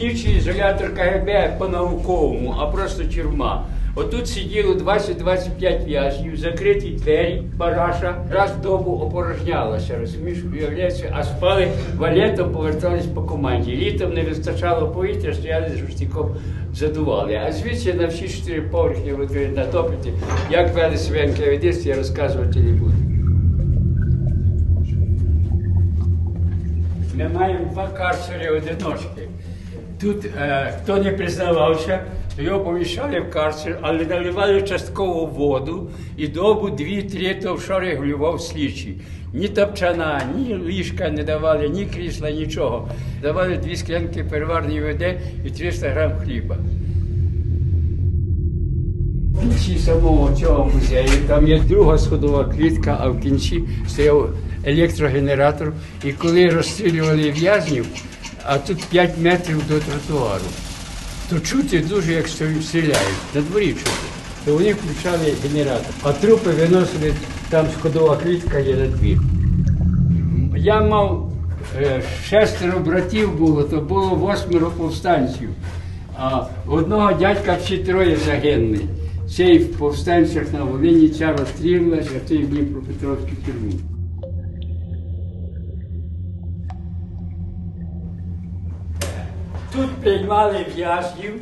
слідчий ізолятор КГБ по-науковому, а просто тюрма. Отут сиділо 20-25 в'язнів, закриті двері, параша, раз в добу опорожнялася, розумієш, уявляється, а спали валетом, повертались по команді. Літом не вистачало повітря, стояли з жорстяком задували. А звідси на всі чотири поверхні от ви натопити, як вели себе НКВД, я розказувати не буду. Ми маємо два карцери одиночки. Тут е, хто не признавався, то його поміщали в карцер, але наливали частково воду і добу дві-три то що регулював слідчий. Ні топчана, ні ліжка не давали, ні крісла, нічого. Давали дві склянки переварної води і 300 грам хліба. В кінці самого цього музею там є друга сходова клітка, а в кінці стояв електрогенератор. І коли розстрілювали в'язнів, а тут 5 метрів до тротуару, то чути дуже, як стрі- стріляють, на дворі чути. То вони включали генератор, а трупи виносили, там сходова клітка є на двір. Я мав е, шестеро братів було, то було восьмеро повстанців. А одного дядька всі троє загинули. Цей в повстанцях на Волині, ця розстрілилася, а цей в Дніпропетровській тюрмі. Тут приймали в'язнів,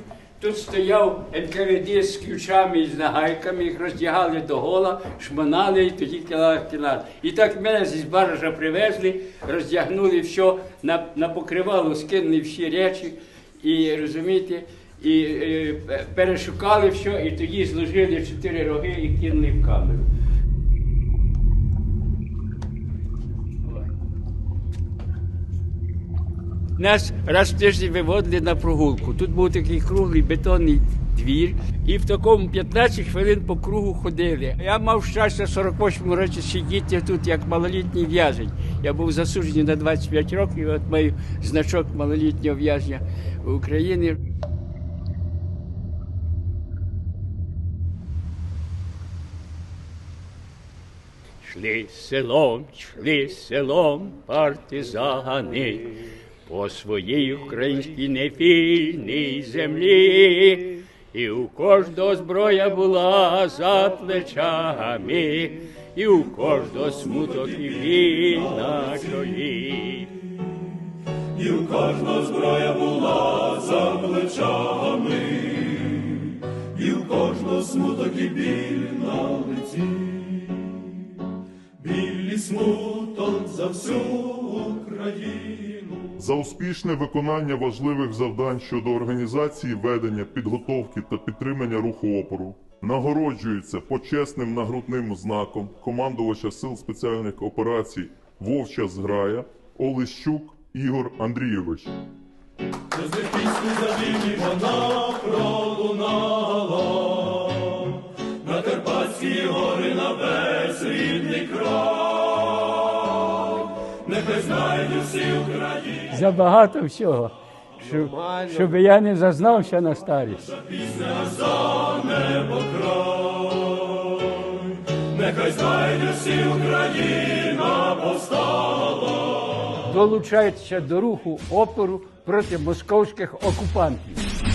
тут стояв НКВД з ключами і з нагайками, їх роздягали до гола, шманали і тоді кілали в кілар. І так мене зі баража привезли, роздягнули все, на, на покривало скинули всі речі, і розумієте, і е, перешукали все, і тоді зложили чотири роги і кинули в камеру. Нас раз в тиждень виводили на прогулку. Тут був такий круглий бетонний двір, і в такому 15 хвилин по кругу ходили. Я мав щастя в 48 році сидіти тут як малолітній в'язень. Я був засуджений на 25 років, і от маю значок малолітнього в'язня України. Шли селом, шли селом партизани по своїй українській невільній землі, і у кожного зброя була за плечами, і у кожного смуток і біль на чолі. і у кожного зброя була за плечами, і у кожного смуток і біль на лиці, біль смуток за всю. За успішне виконання важливих завдань щодо організації ведення, підготовки та підтримання руху опору. Нагороджується почесним нагрудним знаком командувача Сил спеціальних операцій Вовча Зграя Олещук Ігор Андрійович. На Карпатські гори на весь рідний край, Забагато всього, щоб, щоб я не зазнався на старість. Нехай знайде всі Україна повстала. Долучається до руху опору проти московських окупантів.